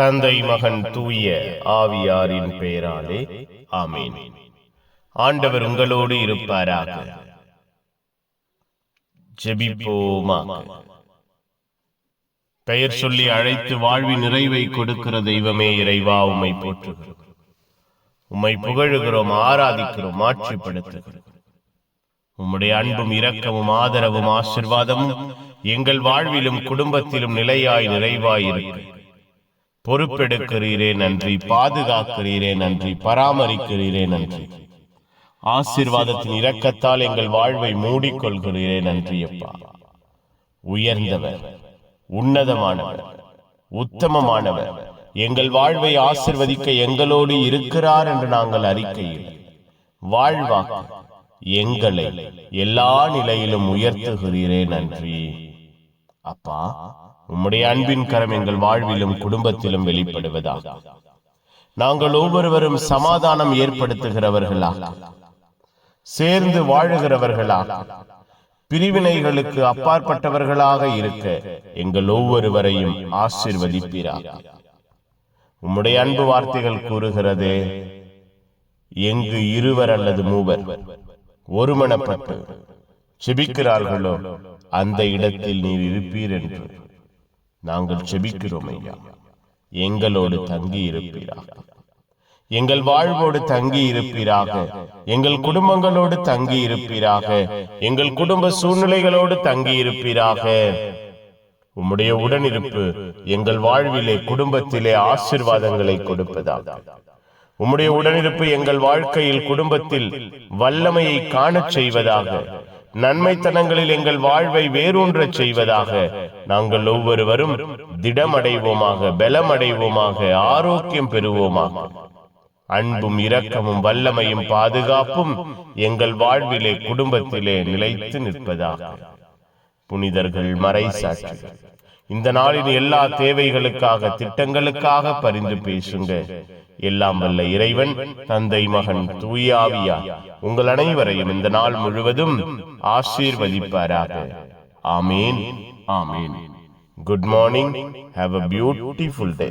தந்தை மகன் தூய ஆவியாரின் பெயராலே ஆமீன். ஆண்டவர் உங்களோடு இருப்பாராக. ஜெபிப்போமா பெயர் சொல்லி அழைத்து வாழ்வின் நிறைவை கொடுக்கிற தெய்வமே இறைவா உம்மை போற்றுகிறோம். உம்மை புகழுகிறோம் ஆராதிக்கிறோம் மாற்றிப்படுத்துகிறோம். உம்முடைய அன்பும் இரக்கமும் ஆதரவும் ஆசிர்வாதமும் எங்கள் வாழ்விலும் குடும்பத்திலும் நிலையாய் நிறைவாய் பொறுப்பெடுக்கிறீரே நன்றி பாதுகாக்கிறீரே நன்றி பராமரிக்கிறீரே நன்றி. ஆசீர்வாதத்தின் இரக்கத்தால் எங்கள் வாழ்வை மூடிக்கொள்கிறீரே நன்றி அப்பா. உயர்ந்தவர் உன்னதமானவர் உத்தமமானவர். எங்கள் வாழ்வை ஆசிர்வதிக்க எங்களோடு இருக்கிறார் என்று நாங்கள் அறிக்கையில். வாழ்வாக்க எங்களை எல்லா நிலையிலும் உயர்த்துகிறீரே நன்றி. அப்பா உம்முடைய அன்பின் கரம் எங்கள் வாழ்விலும் குடும்பத்திலும் வெளிப்படுவதாக நாங்கள் ஒவ்வொருவரும் சமாதானம் ஏற்படுத்துகிறவர்களா? சேர்ந்து வாழுகிறவர்களா? பிரிவினைகளுக்கு அப்பாற்பட்டவர்களாக இருக்க எங்கள் ஒவ்வொருவரையும் ஆசிர்வதிப்பீராக உம்முடைய அன்பு வார்த்தைகள் கூறுகிறதே எங்கு இருவர் அல்லது மூவர் ஒருமனப்பட்டு செபிக்கிறார்களோ அந்த இடத்தில் நீர் இருப்பீர் என்று நாங்கள் செபிக்கிறோம் ஐயா. எங்களோடு தங்கி இருப்பீராக. எங்கள் வாழ்வோடு தங்கி இருப்பீராக. எங்கள் குடும்பங்களோடு தங்கி இருப்பீராக. எங்கள் குடும்ப சூழ்நிலைகளோடு தங்கி இருப்பீராக. உம்முடைய உடனிருப்பு எங்கள் வாழ்விலே குடும்பத்திலே ஆசிர்வாதங்களை கொடுப்பதாக. உம்முடைய உடனிருப்பு எங்கள் வாழ்க்கையில் குடும்பத்தில் வல்லமையை காணச் செய்வதாக. நன்மைத்தனங்களில் எங்கள் வாழ்வை வேரூன்றச் செய்வதாக நாங்கள் ஒவ்வொருவரும் திடமடைவோமாக பலமடைவோமாக ஆரோக்கியம் பெறுவோமாக. அன்பும் இரக்கமும் வல்லமையும் பாதுகாப்பும் எங்கள் வாழ்விலே குடும்பத்திலே நிலைத்து நிற்பதாக. புனிதர்கள் மறை சாட்சிகள் இந்த நாளின் எல்லா தேவைகளுக்காக திட்டங்களுக்காக பரிந்து பேசுங்க. எல்லாம் வல்ல இறைவன் தந்தை மகன் தூயாவியா உங்கள் அனைவரையும் இந்த நாள் முழுவதும் ஆசீர்வதிப்பாராக. ஆமேன். ஆமேன். Good morning have a beautiful day